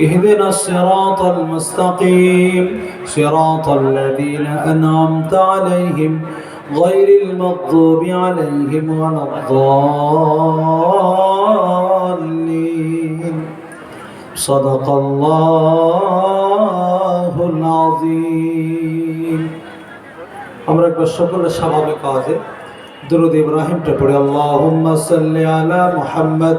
اهدنا الصراط المستقيم صراط الذين أنعمت عليهم غير المغضوب عليهم ولا الضالين صدق الله العظيم আমরা একবার সকলে স্বাভাবিক কাজে درود إبراهيم تقول اللهم صل على محمد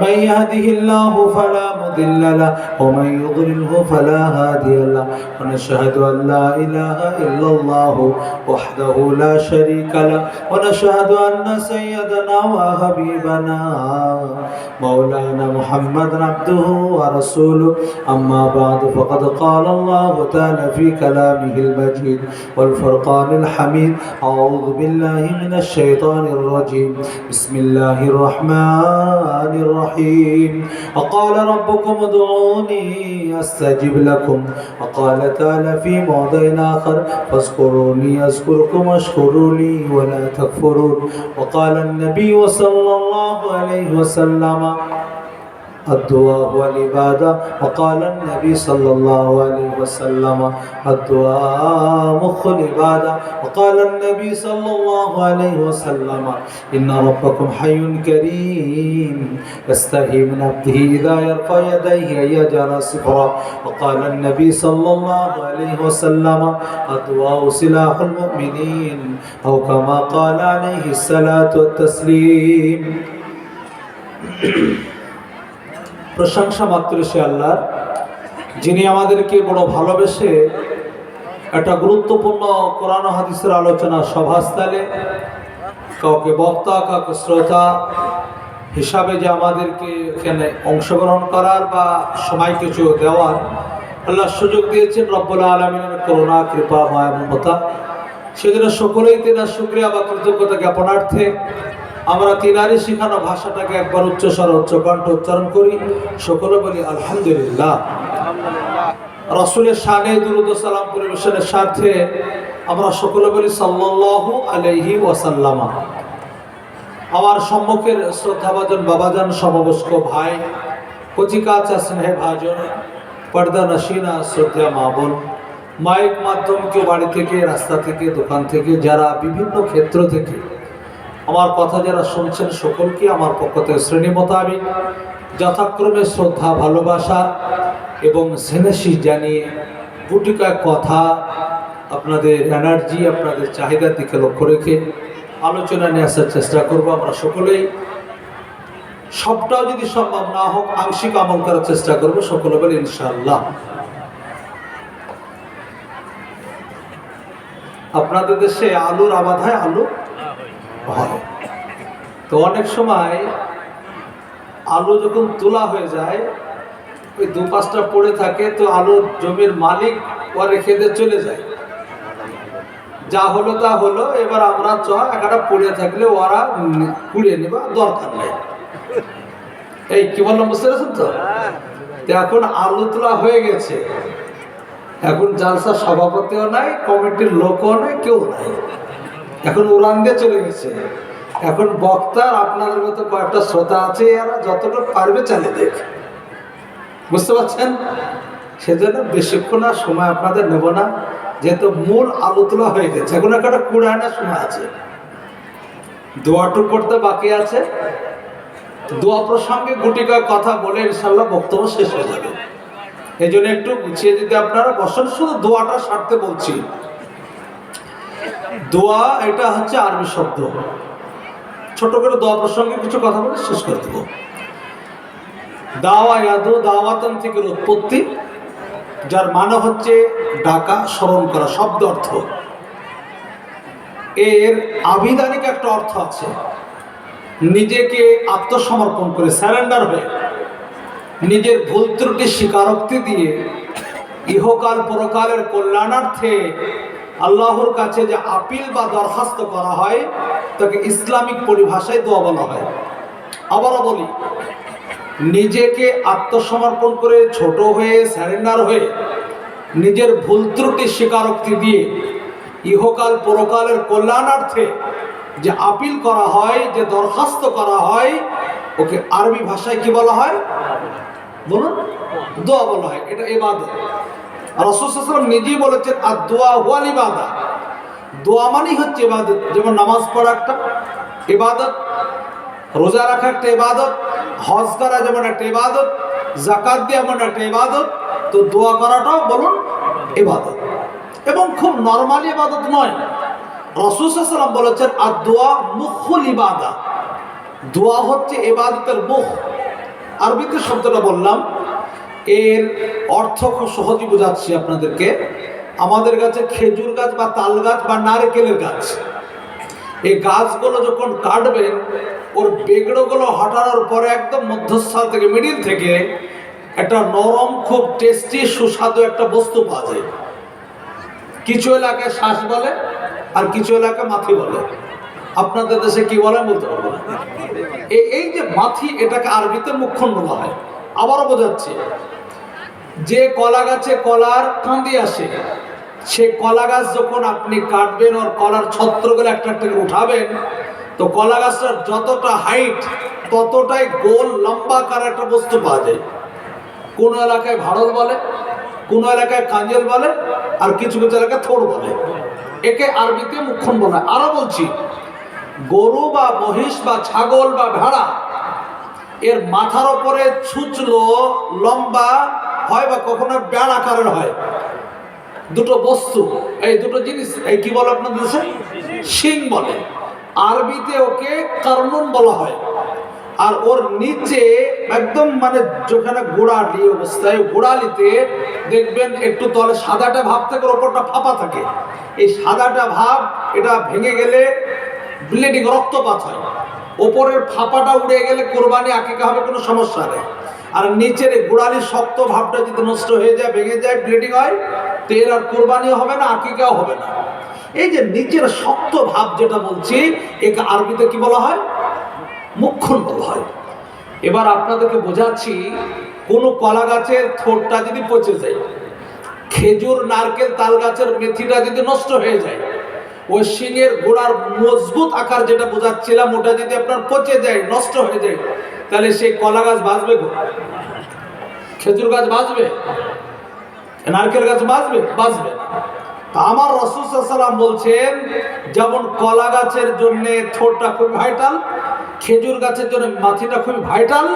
من يهده الله فلا مضل له ومن يضلله فلا هادي له ونشهد أن لا إله إلا الله وحده لا شريك له ونشهد أن سيدنا وحبيبنا مولانا محمد عبده ورسوله أما بعد فقد قال الله تعالى في كلامه المجيد والفرقان الحميد أعوذ بالله من الشيطان الرجيم بسم الله الرحمن الرحيم وقال ربكم ادعوني أستجب لكم. وقال تعالى في موضع آخر فاذكروني أذكركم واشكروا لي ولا تكفرون. وقال النبي صلى الله عليه وسلم الدعاء والعبادة. وقال النبي صلى الله عليه وسلم الدعاء مخ العبادة. وقال النبي صلى الله عليه وسلم إن ربكم حي كريم يستحي من عبده إذا يرفع يديه أن يجعل صفرا. وقال النبي صلى الله عليه وسلم الدعاء سلاح المؤمنين أو كما قال عليه الصلاة والتسليم. প্রশংসা মাত্র সে আল্লাহ যিনি আমাদেরকে বড় ভালোবেসে একটা গুরুত্বপূর্ণ কোরআন হাদিসের আলোচনা সভাস্থলে কাউকে বক্তা, কাউকে শ্রোতা হিসাবে যে আমাদেরকে এখানে অংশগ্রহণ করার বা সময় কিছু দেওয়ার আল্লাহ সুযোগ দিয়েছেন, রব্বুল আলমিনের করুণা, কৃপা, মায়া, মমতা। সেজন্য সকলেই তেনার শুক্রিয়া বা কৃতজ্ঞতা জ্ঞাপনার্থে আমরা তিনারি শিখানো ভাষাটাকে একবার উচ্চ উচ্চস্বর উচ্চকণ্ঠ উচ্চারণ করি। সকলে বলি আলহামদুলিল্লাহ। রসুলের শানে দুরুদ সালাম পরিবেশনের স্বার্থে আমরা সকলে বলি সাল্লাল্লাহু আলাইহি ওয়াসাল্লামা। আমার সম্মুখের শ্রদ্ধাভাজন বাবাজান সমবস্ক ভাই কচিকাচা স্নেহে ভাজন পর্দা নসিনা শ্রদ্ধা মা বোন মাইক মাধ্যম কেউ বাড়ি থেকে রাস্তা থেকে দোকান থেকে যারা বিভিন্ন ক্ষেত্র থেকে আমার কথা যারা শুনছেন সকলকে আমার পক্ষ থেকে শ্রেণি মোতাবিক যথাক্রমে শ্রদ্ধা, ভালোবাসা এবং সেনেসি জানিয়ে গুটি কথা, আপনাদের এনার্জি আপনাদের চাহিদার দিকে লক্ষ্য রেখে আলোচনা নিয়ে আসার চেষ্টা করব আমরা সকলেই। সবটাও যদি সম্ভব না হোক, আংশিক আমল করার চেষ্টা করব সকলে বলে ইনশাআল্লাহ। আপনাদের দেশে আলুর আবাদ হয় আলু? হয় তো অনেক সময় আলু যখন তোলা হয়ে যায়, ওই দু পাঁচটা পড়ে থাকে, তো আলু জমির মালিক ও খেতে চলে যায়। যা হলো তা হলো, এবার আমরা চ একটা পড়ে থাকলে ওরা কুড়িয়ে নেবা দরকার নেই। এই কি বললাম, বুঝতে পেরেছেন তো এখন আলু তোলা হয়ে গেছে। এখন জালসা সভাপতিও নাই, কমিটির লোকও নাই, কেউ নাই। এখন উড়ান দিয়ে চলে গেছে। এখন বক্তার আপনাদের মতো কয়েকটা শ্রোতা আছে, এরা যতটা পারবে চালিয়ে দেখ। বুঝতে পারছেন? সেজন্য বেশিক্ষণ আর সময় আপনাদের নেব না, যেহেতু মূল আলোচনা হয়ে গেছে। এখন একটা কুড়ায় না সময় আছে। দোয়াটুক করতে বাকি আছে। দোয়া প্রসঙ্গে গুটি কয়েক কথা বলে ইনশাল্লাহ বক্তব্য শেষ হয়ে যাবে। এই জন্য একটু গুছিয়ে যদি আপনারা বসেন, শুধু দোয়াটা সারতে বলছি। দোয়া, এটা হচ্ছে আরবি শব্দ। ছোট করে দোয়া প্রসঙ্গে কিছু কথা বলে শেষ করে দেবো। দাওয়া ইয়াদু দাওয়াতন থেকে উৎপত্তি, যার মানে হচ্ছে ডাকা, স্মরণ করা, শব্দ অর্থ। এর আবিধানিক একটা অর্থ আছে। নিজেকে আত্মসমর্পণ করে স্যারেন্ডার হয়ে, নিজের ভুল ত্রুটি, স্বীকারোক্তি দিয়ে ইহকাল পরকালের কল্যাণার্থে আল্লাহর কাছে যে আপিল বা দরখাস্ত করা হয়, তাকে ইসলামিক পরিভাষায় দোয়া বলা হয়। আবারও বলি, নিজেকে আত্মসমর্পণ করে ছোট হয়ে, স্যারেন্ডার হয়ে, নিজের ভুল ত্রুটি স্বীকারোক্তি দিয়ে, ইহকাল পরকালের কল্যাণার্থে যে আপিল করা হয়, যে দরখাস্ত করা হয়, ওকে আরবি ভাষায় কি বলা হয়? বলুন, দোয়া বলা হয়। এটা এবাদত। রসুলাম নিজেই বলেছেন আর দোয়া হুয়াল ইবাদা। দোয়া মানেই হচ্ছে ইবাদত। যেমন নামাজ পড়া একটা ইবাদত, রোজা রাখা একটা ইবাদত, হজ করা যেমন একটা ইবাদত জাকাত দেওয়া যেমন একটা ইবাদত, তো দোয়া করাটাও বলুন ইবাদত। এবং খুব নর্মালি ইবাদত নয়। রসুলাম বলেছেন আর দোয়া মুখুল ইবাদা। দোয়া হচ্ছে এবাদতের মুখ। আরবিতে শব্দটা বললাম এর অর্থ খুব সহজে বোঝাচ্ছি আপনাদেরকে। আমাদের কাছে খেজুর গাছ বা তাল গাছ বা নারকেলের গাছ, এই গাছগুলো যখন কাটবেন ওর বেগড়োগুলো হটানোর পরে একদম মধ্যস্থল থেকে মিডিল থেকে একটা নরম, খুব টেস্টি সুস্বাদু একটা বস্তু পাওয়া যায়। কিছু এলাকায় শ্বাস বলে আর কিছু এলাকায় মাথি বলে। আপনাদের দেশে কি বলে বলতে পারব না। এই- যে মাথি, এটাকে আরবিতে মুখ্যণ বলা হয়। আবারও বোঝাচ্ছে যে কলা গাছে কলার কান্দি আসে, সে কলা গাছ যখন আপনি কাটবেন ওর কলার ছত্রগুলো একটা একটা উঠাবেন, তো কলা গাছটার যতটা হাইট ততটাই গোল, লম্বা কার একটা বস্তু পাওয়া যায়। কোন এলাকায় ভাড়ল বলে, কোন এলাকায় কাঞ্জেল বলে, আর কিছু কিছু এলাকায় থোড় বলে। একে আরবিতে মুখ্যণ বলা। আরও বলছি, গরু বা মহিষ বা ছাগল বা ভেড়া, এর মাথার ওপরে ছুচলো লম্বা হয় বা কখনো ব্যাড় আকারের হয়? দুটো বস্তু, এই দুটো জিনিস, এই কি বলে আপনাদের দেশে? শিং বলে। আরবিতে ওকে কার্নুন বলা হয়। আর ওর নিচে একদম মানে যেখানে গোড়ালি অবস্থায়, গোড়ালিতে দেখবেন একটু তলে সাদাটা ভাব থাকে ওপরটা ফাঁপা থাকে। এই সাদাটা ভাব, এটা ভেঙে গেলে ব্লিডিং রক্তপাত হয়। ওপরের ফাঁপাটা উড়ে গেলে কোরবানি আকিকা হবে, কোনো সমস্যা নেই। আর নিচের গোড়ালির শক্ত ভাবটা যদি নষ্ট হয়ে যায়, ভেঙে যায় ব্লিডিং হয় তো এর আর কোরবানিও হবে না, আকিকাও হবে না। এই যে নিচের শক্ত ভাব যেটা বলছি, একে আরবিতে কি বলা হয়? মুখ্যণ বলা হয়। এবার আপনাদেরকে বোঝাচ্ছি, কোনো কলা গাছের থোরটা যদি পচে যায়, খেজুর, নারকেল, তাল গাছের মেথিটা যদি নষ্ট হয়ে যায় ওই শিঙের গোড়ার মজবুত আকার যেটা বোঝাচ্ছিলাম, ওটা যদি আপনার পচে যায়, নষ্ট হয়ে যায় তাহলে সেই কলা গাছ বাঁচবে খেজুর গাছ বাঁচবে? নারকেল গাছ বাঁচবে? বাঁচবে। তা আমার রসুসাল্লাম বলছেন, যেমন কলা গাছের জন্য থোরটা খুব ভাইটাল খেজুর গাছের জন্য মাথিটা খুবই ভাইটাল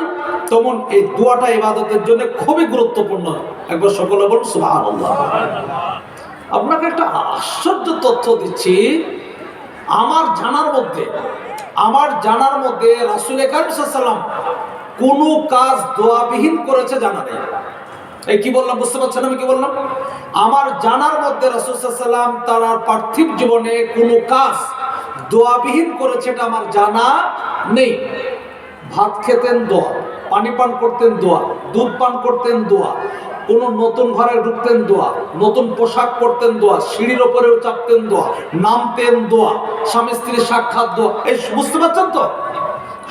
তেমন এই দুয়াটা ইবাদতের জন্য খুবই গুরুত্বপূর্ণ। একবার সকলে বলুন, সুবহানাল্লাহ। আপনাকে একটা আশ্চর্য তথ্য দিচ্ছি, আমার জানার মধ্যে আমার জানার মধ্যে রাসুল সাল্লাম কোনো কাজ দোয়াবিহীন করেছে জানা নেই এই কি বললাম, বুঝতে পারছেন আমি কি বললাম? আমার জানার মধ্যে রাসুসাল্লাম তার পার্থিব জীবনে কোনো কাজ দোয়াবিহীন করেছে এটা আমার জানা নেই। ভাত খেতেন দোয়া, পানি পান করতেন দোয়া, দুধ পান করতেন দোয়া কোনো নতুন ঘরে ঢুকতেন দোয়া, নতুন পোশাক পরতেন দোয়া, সিঁড়ির ওপরেও চাপতেন দোয়া, নামতেন দোয়া, স্বামী স্ত্রীর সাক্ষাৎ দোয়া। এই বুঝতে পারছেন তো?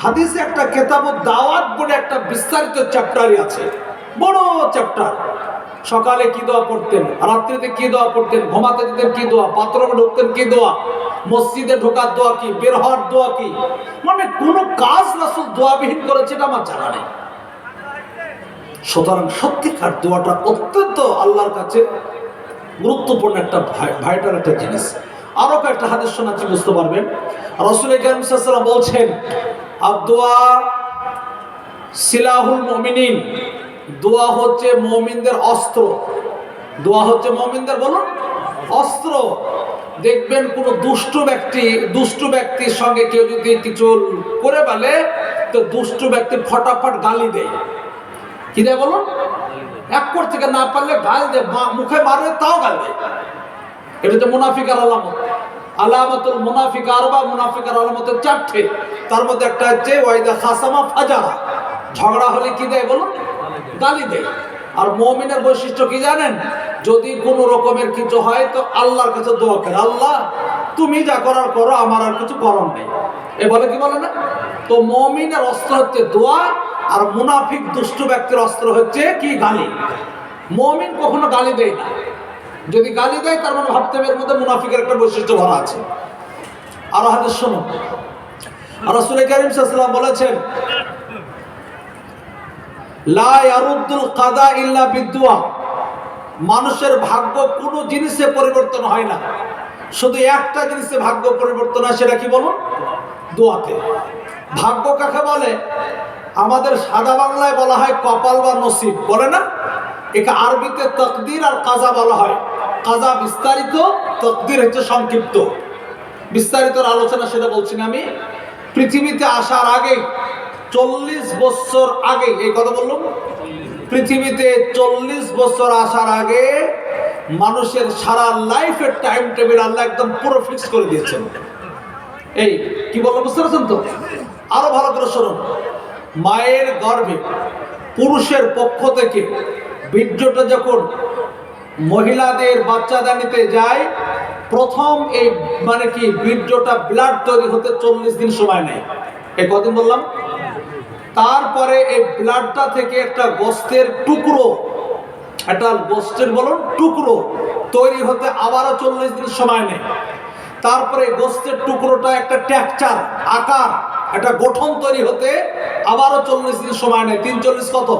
হাদিসে একটা কেতাব দাওয়াত বলে একটা বিস্তারিত চ্যাপ্টারই আছে। বড় চ্যাপ্টার সকালে কি দোয়া পড়তেন? রাত্রিতে কি দোয়া পড়তেন? ঘুমাতে যেতেন কি দোয়া? বাথরুমে ঢুকতেন কি দোয়া? মসজিদে ঢোকার দোয়া কি? বের হওয়ার দোয়া কি? মানে কোন কাজ রাসুল দোয়াবিহীন করেছে এটা আমার জানা নেই। সুতরাং সত্যিকার দোয়াটা অত্যন্ত আল্লাহর কাছে গুরুত্বপূর্ণ একটা ভাইটাল একটা জিনিস। আরও কয়েকটা হাদিস শোনাচ্ছি, বুঝতে পারবেন। রসুল কালাম বলছেন, আর দোয়া সিলাহুল মমিনিন, দোয়া হচ্ছে মমিনদের অস্ত্র। দোয়া হচ্ছে মমিনদের বলুন, অস্ত্র। দেখবেন কোন দুষ্ট ব্যক্তি, দুষ্ট ব্যক্তির সঙ্গে কেউ যদি কিছু করে বলে তো দুষ্ট ব্যক্তি ফটাফট গালি দেয়। কি দেয় বলুন এক কর থেকে না পারলে গাল দে মুখে মারে তাও গাল দে। এটা হচ্ছে মুনাফিকার আলামত। আলামাতুল মুনাফিক আরবা, মুনাফিকার আলামতের চারটে। তার মধ্যে একটা হচ্ছে, ওয়াইদা খাসামা ফাজারা ঝগড়া হলে কি দেয় বলুন গালি দেয়। আর মমিনের বৈশিষ্ট্য কি জানেন? যদি কোনো রকমের কিছু হয়, তো আল্লাহর কাছে দোয়া করে। আল্লাহ, তুমি যা করার করো, আমার আর কিছু করার নেই। এ বলে কি বলে না? তো মমিনের অস্ত্র হচ্ছে দোয়া আর মুনাফিক দুষ্ট ব্যক্তির অস্ত্র হচ্ছে কি? গালি। মমিন কখনো গালি দেয় না। যদি গালি দেয়, তার মানে ভাবতে হবে এর মধ্যে মুনাফিকের একটা বৈশিষ্ট্য ভরা আছে। আরও হাদিস শোনো। রাসূল কারীম সাল্লাল্লাহু বলেছেন, লা ইয়ারুদ্দুল কাদা ইল্লা বিদুয়া। মানুষের ভাগ্য কোনো জিনিসে পরিবর্তন হয় না। শুধু একটা জিনিসে ভাগ্য পরিবর্তন হয়, সেটা কি বলুন? দোয়াতে। ভাগ্য কাকে বলে? আমাদের সাদা বাংলায় বলা হয় কপাল বা নসিব, বলে না? একে আরবিতে তকদির আর কাজা বলা হয়। কাজা বিস্তারিত, তকদির হচ্ছে সংক্ষিপ্ত। বিস্তারিত আলোচনা সেটা বলছি না আমি। পৃথিবীতে আসার আগে, চল্লিশ বছর আগে, এই কথা বললাম। পৃথিবীতে চল্লিশ বছর আসার আগে মানুষের সারা লাইফের টাইম টেবিল আল্লাহ একদম পুরো ফিক্স করে দিয়েছেন। এই, কি বলল বুঝতে পারছেন তো? আরও ভালো করে শুনুন মায়ের গর্ভে পুরুষের পক্ষ থেকে বীর্যটা যখন মহিলাদের বাচ্চাদের নিতে যায়, প্রথম এই মানে কি বীর্যটা ব্লাড তৈরি হতে চল্লিশ দিন সময় নেয়। এই কদিন বললাম? তারপরে এই ব্লাডটা থেকে একটা গোস্তের টুকরো, একটা গোস্তের বলুন টুকরো তৈরি হতে আবারও চল্লিশ দিন সময় নেয়। তারপরে গোস্তের টুকরোটা একটা টেক্সচার আকার একটা গঠন তৈরি হতে আবারও চল্লিশ দিন সময় নেয়। তিন চল্লিশ কত?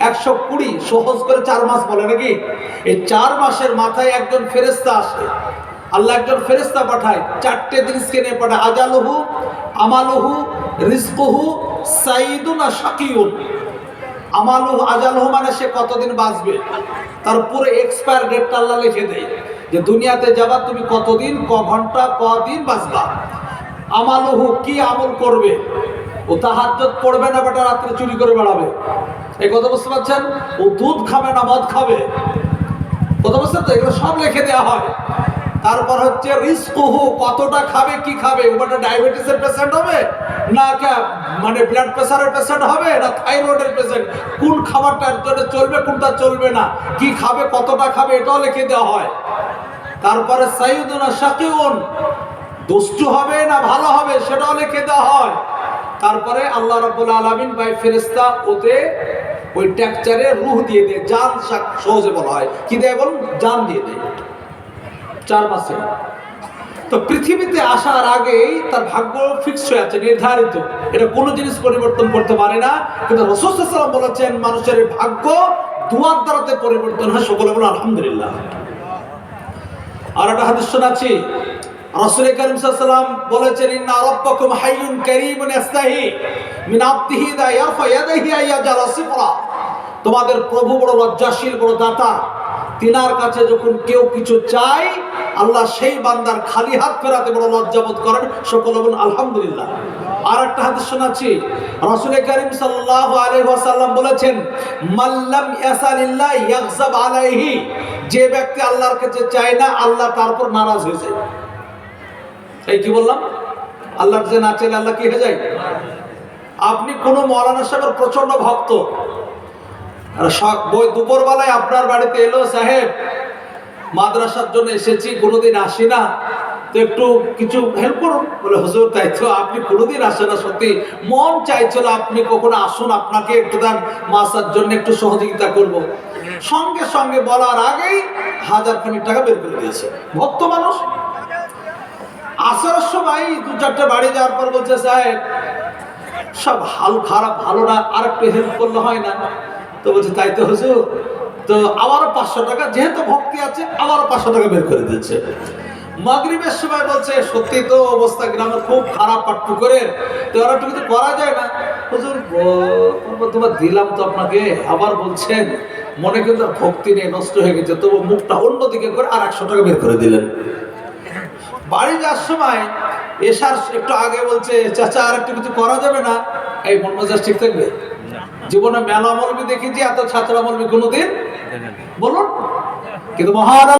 একশো কুড়ি। সহজ করে চার মাস বলে নাকি? এই চার মাসের মাথায় একজন ফেরেস্তা আসে। আল্লাহ একজন ফেরেস্তা পাঠায়। চারটে জিনিসকে নিয়ে পাঠায় আজালহু, আমালহু রিস্কহু সাইদুন আর শাকিউন। আমালহু, আজালহু মানে সে কতদিন বাঁচবে? তার পুরো এক্সপায়ার ডেটটা আল্লাহ লিখে দেয়। যে দুনিয়াতে যাবা, তুমি কতদিন, ক ঘণ্টা, কদিন বাঁচবা? আমালহু কি আমল করবে? ও তাহাজ্জত পড়বে না বেটা, রাত্রে চুরি করে বেড়াবে। এই কথা বুঝতে পারছেন? ও দুধ খাবে না মদ খাবে। কথা বুঝছেন তো? এগুলো সব লিখে দেওয়া হয়। তারপর হচ্ছে রিস্কহু কতটা খাবে, কি খাবে? ওটা ডায়াবেটিসের পেশেন্ট হবে? না মানে ব্লাড প্রেসারের পেশেন্ট হবে? না থাইরয়েডের পেশেন্ট? কোন খাবারটার জন্য চলবে, কোনটা চলবে না? কি খাবে, কতটা খাবে, এটাও লিখে দেওয়া হয়। তারপরে সাইদুনা শাকিউন দুষ্টু হবে না ভালো হবে সেটাও লিখে দেওয়া হয়। তারপরে আল্লাহ রাব্বুল আলামিন বাই ফেরেশতা ওতে ওই ট্যাকচারে রুহ দিয়ে দেয় সা- সহজে বলা হয়। কি দেয় বলুন? জান দিয়ে দেয়। চার মাসে তো পৃথিবীতে আসার আগেই তার ভাগ্য ফিক্স হয়ে আছে, নির্ধারিত। এটা কোনো জিনিস পরিবর্তন করতে পারে না। কিন্তু রসুলাম বলেছেন, মানুষের ভাগ্য দুয়ার দ্বারাতে পরিবর্তন হয়, সকলে বলে আলহামদুলিল্লাহ। আর একটা হাদিস শোনাচ্ছি। করিম বলেছেন, ইন্না রাব্বাকুম হাইয়ুন কারীমুন ইস্তাহি মিন আবদিহি দা ইয়ারফা আইয়াজালা সিফরা. তোমাদের প্রভু বড় লজ্জাশীল, বড় দাতা। তিনার কাছে যখন কেউ কিছু চায়, আল্লাহ সেই বান্দার খালি হাত ফেরাতে বড় লজ্জাবোধ করেন। সকল বলুন, আলহামদুলিল্লাহ। আর একটা হাদিস শোনাচ্ছি। রাসূল করিম সাল্লাল্লাহু আলাইহি ওয়াসাল্লাম বলেছেন মাল্লাম ইয়াসালিল্লাহ ইয়াগজাব আলাইহি। যে ব্যক্তি আল্লাহর কাছে চায় না, আল্লাহ তারপর নারাজ হয়ে যায়। এই কি বললাম? আল্লাহর যে না চাইলে আল্লাহ কি হয়ে যায়? আপনি কোনো মৌলানা সাহেবের প্রচণ্ড ভক্ত। বই- দুপুরবেলায় আপনার বাড়িতে এলো, সাহেব, মাদ্রাসার জন্য এসেছি, কোনোদিন আসি না। তো একটু কিছু হেল্প করুন। বলে, হুজুর তো আপনি কোনোদিন আসেন না, সত্যি মন চাইছিল আপনি কখনো আসুন, আপনাকে একটু দান, মাসার জন্য একটু সহযোগিতা করব। সঙ্গে সঙ্গে বলার আগেই হাজার খানিক টাকা বের করে দিয়েছে। ভক্ত মানুষ আসার সময় দু চারটে বাড়ি যাওয়ার পর বলছে সাহেব সব হাল খারাপ, ভালো না, আর একটু হেল্প করলে হয় না। তো বলছে, তাই তো হুজুর, তো আবারও পাঁচশো টাকা, যেহেতু ভক্তি আছে আবারও পাঁচশো টাকা বের করে দিচ্ছে। মাগরিবের সময় বলছে, সত্যি তো অবস্থা গ্রামের খুব খারাপ পাট্টু করে তো একটু কিছু করা যায় না। হুজুর তোমার দিলাম তো আপনাকে। আবার বলছেন, মনে কিন্তু ভক্তি নেই নষ্ট হয়ে গেছে, তবু মুখটা অন্যদিকে করে আর একশো টাকা বের করে দিলেন। বাড়ি যাওয়ার সময় এসার একটু আগে বলছে চাচা আর একটু কিছু করা যাবে না? এই মন মজা ঠিক থাকবে? জীবনে মেলা মলবি দেখেছি এত ছাত্রা মলবি কোনোদিন বলুন। কিন্তু মহারাজ